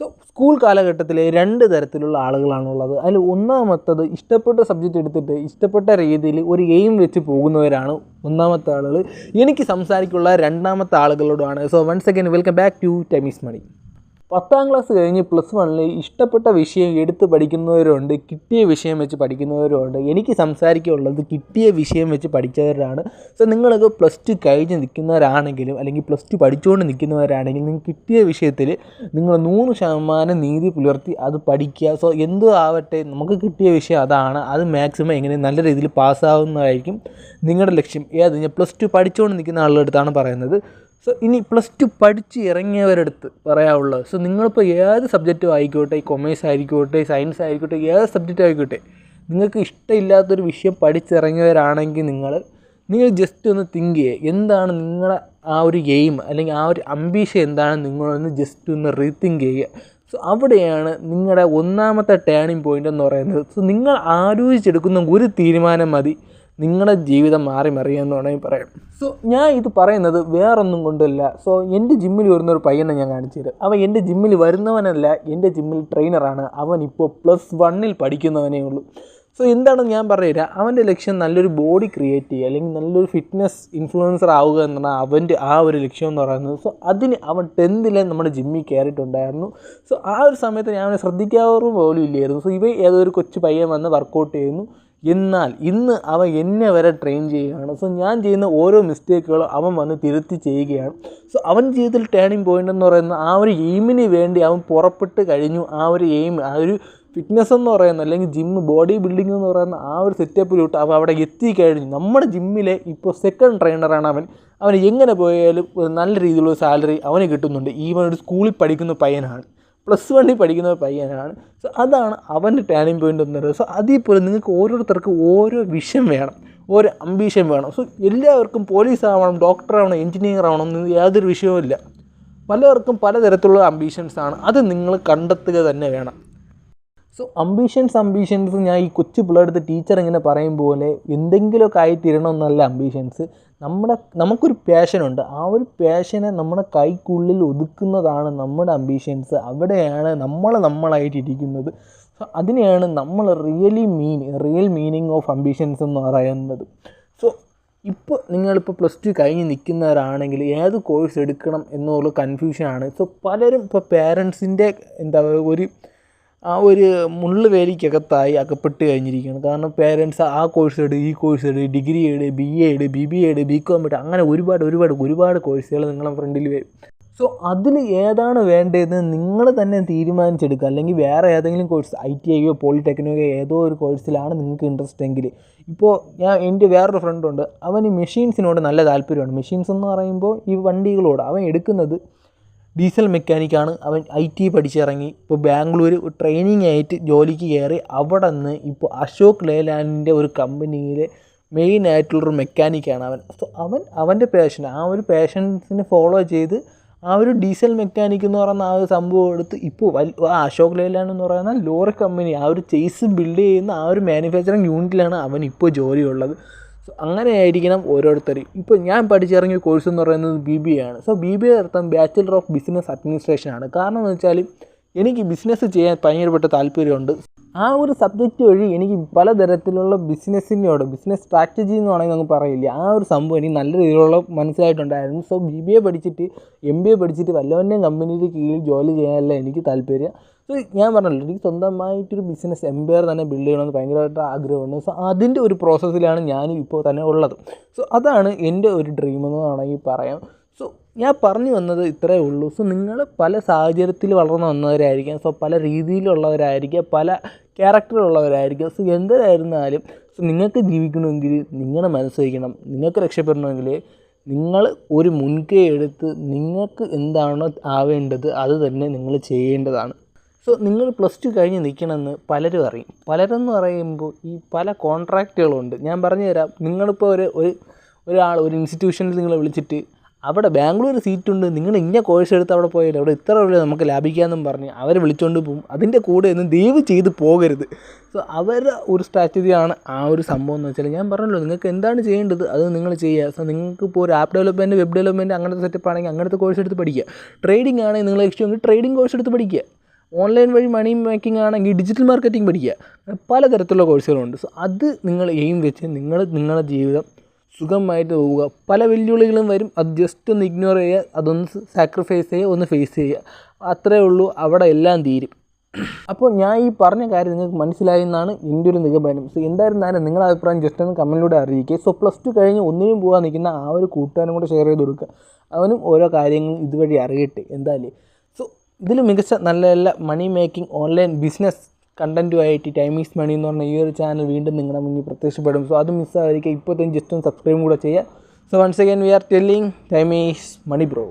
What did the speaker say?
So school കാലഘട്ടത്തിൽ രണ്ട് തരത്തിലുള്ള ആളുകളാണുള്ളത്. അതിൽ ഒന്നാമത്തത് ഇഷ്ടപ്പെട്ട സബ്ജക്റ്റ് എടുത്തിട്ട് ഇഷ്ടപ്പെട്ട രീതിയിൽ ഒരു എയിം വെച്ച് പോകുന്നവരാണ് ഒന്നാമത്തെ ആളുകൾ. എനിക്ക് സംസാരിക്കുള്ള രണ്ടാമത്തെ ആളുകളോടാണ്. So once second welcome back to Times money പത്താം ക്ലാസ് കഴിഞ്ഞ് പ്ലസ് വണ്ണിൽ ഇഷ്ടപ്പെട്ട വിഷയം എടുത്ത് പഠിക്കുന്നവരുണ്ട് കിട്ടിയ വിഷയം വെച്ച് പഠിക്കുന്നവരുണ്ട് എനിക്ക് സംസാരിക്കാനുള്ളത് കിട്ടിയ വിഷയം വെച്ച് പഠിച്ചവരാണ്. സോ നിങ്ങളൊക്കെ പ്ലസ് ടു കഴിഞ്ഞ് നിൽക്കുന്നവരാണെങ്കിലും അല്ലെങ്കിൽ പ്ലസ് ടു പഠിച്ചുകൊണ്ട് നിൽക്കുന്നവരാണെങ്കിലും നിങ്ങൾക്ക് കിട്ടിയ വിഷയത്തിൽ നിങ്ങൾ നൂറ് ശതമാനം നീതി പുലർത്തി അത് പഠിക്കുക. സോ എന്തോ ആവട്ടെ നമുക്ക് കിട്ടിയ വിഷയം അതാണ്. അത് മാക്സിമം എങ്ങനെ നല്ല രീതിയിൽ പാസ്സാവുന്നതായിരിക്കും നിങ്ങളുടെ ലക്ഷ്യം. ഏത് പ്ലസ് ടു പഠിച്ചുകൊണ്ട് നിൽക്കുന്ന ആളുടെ അടുത്താണ് പറയുന്നത്. സോ ഇനി പ്ലസ് ടു പഠിച്ച് ഇറങ്ങിയവരടുത്ത് പറയാനുള്ളത് സോ നിങ്ങളിപ്പോൾ ഏത് സബ്ജക്റ്റും ആയിക്കോട്ടെ കൊമേഴ്സ് ആയിക്കോട്ടെ സയൻസ് ആയിക്കോട്ടെ ഏത് സബ്ജക്റ്റ് ആയിക്കോട്ടെ നിങ്ങൾക്ക് ഇഷ്ടമില്ലാത്തൊരു വിഷയം പഠിച്ചിറങ്ങിയവരാണെങ്കിൽ നിങ്ങൾ നിങ്ങൾ ജസ്റ്റ് ഒന്ന് തിങ്ക് ചെയ്യുക എന്താണ് നിങ്ങളെ ആ ഒരു എയിം അല്ലെങ്കിൽ ആ ഒരു അംബീഷൻ എന്താണ് നിങ്ങളൊന്ന് ജസ്റ്റ് ഒന്ന് റീതിങ്ക് ചെയ്യുക. സോ അവിടെയാണ് നിങ്ങളുടെ ഒന്നാമത്തെ ടേണിംഗ് പോയിന്റ് എന്ന് പറയുന്നത്. സോ നിങ്ങൾ ആലോചിച്ചെടുക്കുന്ന ഒരു തീരുമാനം മതി. നിങ്ങളുടെ ജീവിതം മാറി മറിയെന്ന് വേണമെങ്കിൽ പറയാം. സോ ഞാൻ ഇത് പറയുന്നത് വേറൊന്നും കൊണ്ടല്ല. സോ എന്റെ ജിമ്മിൽ വരുന്ന ഒരു പയ്യനെ ഞാൻ കാണിച്ചു തരും. അവൻ എന്റെ ജിമ്മിൽ വരുന്നവനല്ല എന്റെ ജിമ്മിൽ ട്രെയിനറാണ് അവൻ ഇപ്പോൾ പ്ലസ് വണ്ണിൽ പഠിക്കുന്നവനേ ഉള്ളൂ. സോ എന്താണെന്ന് ഞാൻ പറഞ്ഞുതരാം അവന്റെ ലക്ഷ്യം നല്ലൊരു ബോഡി ക്രിയേറ്റ് ചെയ്യുക അല്ലെങ്കിൽ നല്ലൊരു ഫിറ്റ്നസ് ഇൻഫ്ലുവൻസർ ആവുക എന്നാണ് അവന്റെ ആ ഒരു ലക്ഷ്യം എന്ന് പറയുന്നത്. സോ അതിന് അവൻ ടെൻത്തിലെ നമ്മുടെ ജിമ്മിൽ കയറിയിട്ടുണ്ടായിരുന്നു. സോ ആ ഒരു സമയത്ത് ഞാൻ അവനെ ശ്രദ്ധിക്കാറും പോലും ഇല്ലായിരുന്നു. സോ ഇവ ഏതൊരു കൊച്ചു പയ്യൻ വന്ന് വർക്കൗട്ട് ചെയ്യുന്നു. എന്നാൽ ഇന്ന് അവൻ എന്നെ വരെ ട്രെയിൻ ചെയ്യുകയാണ്. സോ ഞാൻ ചെയ്യുന്ന ഓരോ മിസ്റ്റേക്കുകളും അവൻ വന്ന് തിരുത്തി ചെയ്യുകയാണ്. സോ അവൻ ജീവിതത്തിൽ ടേണിംഗ് പോയിന്റ് എന്ന് പറയുന്ന ആ ഒരു എയിമിന് വേണ്ടി അവൻ പുറപ്പെട്ട് കഴിഞ്ഞു. ആ ഒരു എയിം ആ ഒരു ഫിറ്റ്നസ് എന്ന് പറയുന്ന അല്ലെങ്കിൽ ജിമ്മ് ബോഡി ബിൽഡിംഗ് എന്ന് പറയുന്ന ആ ഒരു സെറ്റപ്പിലോട്ട് അവൻ അവിടെ എത്തിക്കഴിഞ്ഞു നമ്മുടെ ജിമ്മിലെ ഇപ്പോൾ സെക്കൻഡ് ട്രെയിനറാണ് അവൻ. അവൻ എങ്ങനെ പോയാലും നല്ല രീതിയിലുള്ള സാലറി അവന് കിട്ടുന്നുണ്ട്. ഈവൻ ഒരു സ്കൂളിൽ പഠിക്കുന്ന പയ്യനാണ്. പ്ലസ് വണ്ണിൽ പഠിക്കുന്ന പയ്യനാണ്. സോ അതാണ് അവന്റെ ടേണിംഗ് പോയിന്റ് എന്ന് പറയുന്നത്. സോ അതേപോലെ നിങ്ങൾക്ക് ഓരോരുത്തർക്ക് ഓരോ വിഷയം വേണം. ഓരോ അംബീഷൻ വേണം. സോ എല്ലാവർക്കും പോലീസ് ആവണം ഡോക്ടർ ആവണം എഞ്ചിനീയർ ആവണം എന്ന് യാതൊരു വിഷയവും ഇല്ല പലർക്കും പലതരത്തിലുള്ള അംബീഷൻസാണ് അത് നിങ്ങൾ കണ്ടെത്തുക തന്നെ വേണം. സോ അംബീഷൻസ് അംബീഷൻസ് ഞാൻ ഈ കൊച്ചു പിള്ളേടുത്ത് ടീച്ചർ ഇങ്ങനെ പറയും പോലെ എന്തെങ്കിലുമൊക്കെ ആയിത്തീരണം എന്നല്ല അംബീഷൻസ് നമ്മുടെ നമുക്കൊരു പാഷനുണ്ട് ആ ഒരു പാഷനെ നമ്മുടെ കൈക്കുള്ളിൽ ഒതുക്കുന്നതാണ് നമ്മുടെ അംബീഷൻസ് അവിടെയാണ് നമ്മൾ നമ്മളായിട്ടിരിക്കുന്നത് സോ അതിനെയാണ് നമ്മൾ really mean real meaning of ambitions എന്ന് പറയുന്നത്. സോ ഇപ്പോൾ നിങ്ങളിപ്പോൾ പ്ലസ് ടു കഴിഞ്ഞ് നിൽക്കുന്നവരാണെങ്കിൽ ഏത് കോഴ്സ് എടുക്കണം എന്നുള്ള കൺഫ്യൂഷനാണ് സോ പലരും ഇപ്പോൾ പേരൻസിന്റെ എന്താ ഒരു ആ ഒരു മുള്ളു വേലിക്കകത്തായി അകപ്പെട്ട് കഴിഞ്ഞിരിക്കുകയാണ്. കാരണം പേരൻസ് ആ കോഴ്സ് എടു ഈ കോഴ്സ് എടു ഡിഗ്രി എടു ബി എ എടു ബി ബി എടു ബി കോം എടു അങ്ങനെ ഒരുപാട് ഒരുപാട് ഒരുപാട് കോഴ്സുകൾ നിങ്ങളുടെ ഫ്രണ്ടിൽ വരും. സോ അതിൽ ഏതാണ് വേണ്ടതെന്ന് നിങ്ങൾ തന്നെ തീരുമാനിച്ചെടുക്കുക. അല്ലെങ്കിൽ വേറെ ഏതെങ്കിലും കോഴ്സ് ഐ ടി ഐയോ പോളിടെക്നിക്കോ ഏതോ ഒരു കോഴ്സിലാണ് നിങ്ങൾക്ക് ഇൻട്രസ്റ്റ് എങ്കിൽ. ഇപ്പോൾ ഞാൻ എന്റെ വേറൊരു ഫ്രണ്ടുണ്ട് അവന് മെഷീൻസിനോട് നല്ല താല്പര്യമാണ്. മെഷീൻസ് എന്ന് പറയുമ്പോൾ ഈ വണ്ടികളോട് അവൻ എടുക്കുന്നത് ഡീസൽ മെക്കാനിക്കാണ് അവൻ ഐ ടി പഠിച്ചിറങ്ങി. ഇപ്പോൾ ബാംഗ്ലൂർ ട്രെയിനിങ് ആയിട്ട് ജോലിക്ക് കയറി അവിടെ നിന്ന് ഇപ്പോൾ അശോക് ലേലാൻഡിന്റെ ഒരു കമ്പനിയിലെ മെയിൻ ആയിട്ടുള്ളൊരു മെക്കാനിക്കാണ് അവൻ. സോ അവൻ അവന്റെ പാഷൻ ആ ഒരു പാഷൻസിനെ ഫോളോ ചെയ്ത് ആ ഒരു ഡീസൽ മെക്കാനിക് എന്ന് പറയുന്ന ആ ഒരു സംഭവം എടുത്ത് ഇപ്പോൾ വൽ അശോക് ലേലാൻഡ് എന്ന് പറയുന്ന ലോറി കമ്പനി ആ ഒരു ചേസ് ബിൽഡ് ചെയ്യുന്ന ആ ഒരു മാനുഫാക്ചറിങ് യൂണിറ്റിലാണ് അവൻ ഇപ്പോൾ ജോലിയുള്ളത്. സോ അങ്ങനെ ആയിരിക്കണം ഓരോരുത്തർ. ഇപ്പോൾ ഞാൻ പഠിച്ചിറങ്ങിയ കോഴ്സ് എന്ന് പറയുന്നത് ബി ബി എ ആണ്. സോ ബി ബി എ അർത്ഥം ബാച്ചിലർ ഓഫ് ബിസിനസ് അഡ്മിനിസ്ട്രേഷൻ ആണ്. കാരണം എന്ന് വെച്ചാൽ എനിക്ക് ബിസിനസ് ചെയ്യാൻ ഭയങ്കരപ്പെട്ട താല്പര്യമുണ്ട്. ആ ഒരു സബ്ജക്റ്റ് വഴി എനിക്ക് പലതരത്തിലുള്ള ബിസിനസ്സിനോട് ബിസിനസ് സ്ട്രാറ്റജി എന്ന് വേണമെങ്കിൽ നമുക്ക് പറയില്ല. ആ ഒരു സംഭവം എനിക്ക് നല്ല രീതിയിലുള്ള മനസ്സിലായിട്ടുണ്ടായിരുന്നു. സോ ബി ബി എ പഠിച്ചിട്ട് എം ബി എ പഠിച്ചിട്ട് വല്ലവന്റെയും കമ്പനിയുടെ കീഴിൽ ജോലി ചെയ്യാനല്ല എനിക്ക് താല്പര്യം. സോ ഞാൻ പറഞ്ഞല്ലോ എനിക്ക് സ്വന്തമായിട്ടൊരു ബിസിനസ് എംപയർ തന്നെ ബിൽഡ് ചെയ്യണമെന്ന് ഭയങ്കരമായിട്ട് ആഗ്രഹമുണ്ട്. സോ അതിന്റെ ഒരു പ്രോസസ്സിലാണ് ഞാൻ ഇപ്പോൾ തന്നെ ഉള്ളത്. സോ അതാണ് എന്റെ ഒരു ഡ്രീം എന്ന് വേണമെങ്കിൽ പറയാം. സോ ഞാൻ പറഞ്ഞു വന്നത് ഇത്രയേ ഉള്ളൂ. സോ നിങ്ങൾ പല സാഹചര്യത്തിൽ വളർന്നു വന്നവരായിരിക്കാം. സോ പല രീതിയിലുള്ളവരായിരിക്കാം. പല ക്യാരക്ടറുള്ളവരായിരിക്കാം. സോ എന്തായിരുന്നാലും സോ നിങ്ങൾക്ക് ജീവിക്കണമെങ്കിൽ നിങ്ങളുടെ മനസ്സ് നിങ്ങൾക്ക് രക്ഷപ്പെടണമെങ്കിൽ നിങ്ങൾ ഒരു മുൻകൈ എടുത്ത് നിങ്ങൾക്ക് എന്താണോ ആവേണ്ടത് അത് തന്നെ നിങ്ങൾ ചെയ്യേണ്ടതാണ്. സോ നിങ്ങൾ പ്ലസ് ടു കഴിഞ്ഞ് നിൽക്കണമെന്ന് പലരും അറിയും. പലരെന്ന് പറയുമ്പോൾ ഈ പല കോൺട്രാക്റ്റുകളുണ്ട്. ഞാൻ പറഞ്ഞു തരാം നിങ്ങളിപ്പോൾ ഒരു ഒരു ഒരാൾ ഒരു ഇൻസ്റ്റിറ്റ്യൂഷനിൽ നിങ്ങളെ വിളിച്ചിട്ട് അവിടെ ബാംഗ്ലൂർ സീറ്റുണ്ട്. നിങ്ങൾ ഇന്ന കോഴ്സ് എടുത്ത് അവിടെ പോയാലും അവിടെ ഇത്ര രൂപ നമുക്ക് ലാഭിക്കാമെന്നും പറഞ്ഞ് അവരെ വിളിച്ചുകൊണ്ട് പോകും അതിന്റെ കൂടെ ഒന്നും ദയവ് ചെയ്ത് പോകരുത്. സോ അവരുടെ ഒരു സ്ട്രാറ്റജിയാണ് ആ ഒരു സംഭവം എന്ന് വെച്ചാൽ ഞാൻ പറഞ്ഞല്ലോ നിങ്ങൾക്ക് എന്താണ് ചെയ്യേണ്ടത് അത് നിങ്ങൾ ചെയ്യുക. സോ നിങ്ങൾക്ക് ഇപ്പോൾ ഒരു ആപ്പ് ഡെവലപ്മെന്റ് വെബ് ഡെവലപ്മെന്റ് അങ്ങനത്തെ സെറ്റപ്പ് ആണെങ്കിൽ അങ്ങനത്തെ കോഴ്സ് എടുത്ത് പഠിക്കുക. ട്രേഡിംഗ് ആണെങ്കിൽ നിങ്ങൾ ഇഷ്ടമെങ്കിൽ ട്രേഡിംഗ് കോഴ്സ് എടുത്ത് പഠിക്കുക. ഓൺലൈൻ വഴി മണി മേക്കിംഗ് ആണെങ്കിൽ ഡിജിറ്റൽ മാർക്കറ്റിംഗ് പഠിക്കുക. പലതരത്തിലുള്ള കോഴ്സുകളുണ്ട് സോ അത് നിങ്ങൾ എയിം വെച്ച് നിങ്ങൾ നിങ്ങളുടെ ജീവിതം സുഖമായിട്ട് പോവുക. പല വെല്ലുവിളികളും വരും. അത് ജസ്റ്റ് ഒന്ന് ഇഗ്നോർ ചെയ്യുക. അതൊന്ന് സാക്രിഫൈസ് ചെയ്യുക. ഒന്ന് ഫേസ് ചെയ്യുക. അത്രേ ഉള്ളൂ. അവിടെ എല്ലാം തീരും. അപ്പോൾ ഞാൻ ഈ പറഞ്ഞ കാര്യം നിങ്ങൾക്ക് മനസ്സിലായി എന്നാണ് എന്റെ ഒരു നിഗമനം. സോ എന്തായിരുന്നാലും നിങ്ങളുടെ അഭിപ്രായം ജസ്റ്റ് ഒന്ന് കമന്റിലൂടെ അറിയിക്കുക. സോ പ്ലസ് ടു കഴിഞ്ഞ് ഒന്നിനും പോകാൻ നിൽക്കുന്ന ആ ഒരു കൂട്ടുകാരനും കൂടെ ഷെയർ ചെയ്ത് കൊടുക്കുക. അവനും ഓരോ കാര്യങ്ങളും ഇതുവഴി അറിയട്ടെ എന്തായാലും. സോ ഇതിൽ മികച്ച നല്ല നല്ല മണി മേക്കിംഗ് ഓൺലൈൻ ബിസിനസ് കണ്ടന്റുമായിട്ട് ടൈം ഈസ് മണി എന്ന് പറഞ്ഞ ഈ ഒരു ചാനൽ വീണ്ടും നിങ്ങളുടെ മുന്നിൽ പ്രത്യക്ഷപ്പെടും. സോ അത് മിസ്സായിരിക്കും ഇപ്പോൾ തന്നെ ജസ്റ്റ് ഒന്ന് സബ്സ്ക്രൈബും കൂടെ ചെയ്യുക. So once again we are telling time is money bro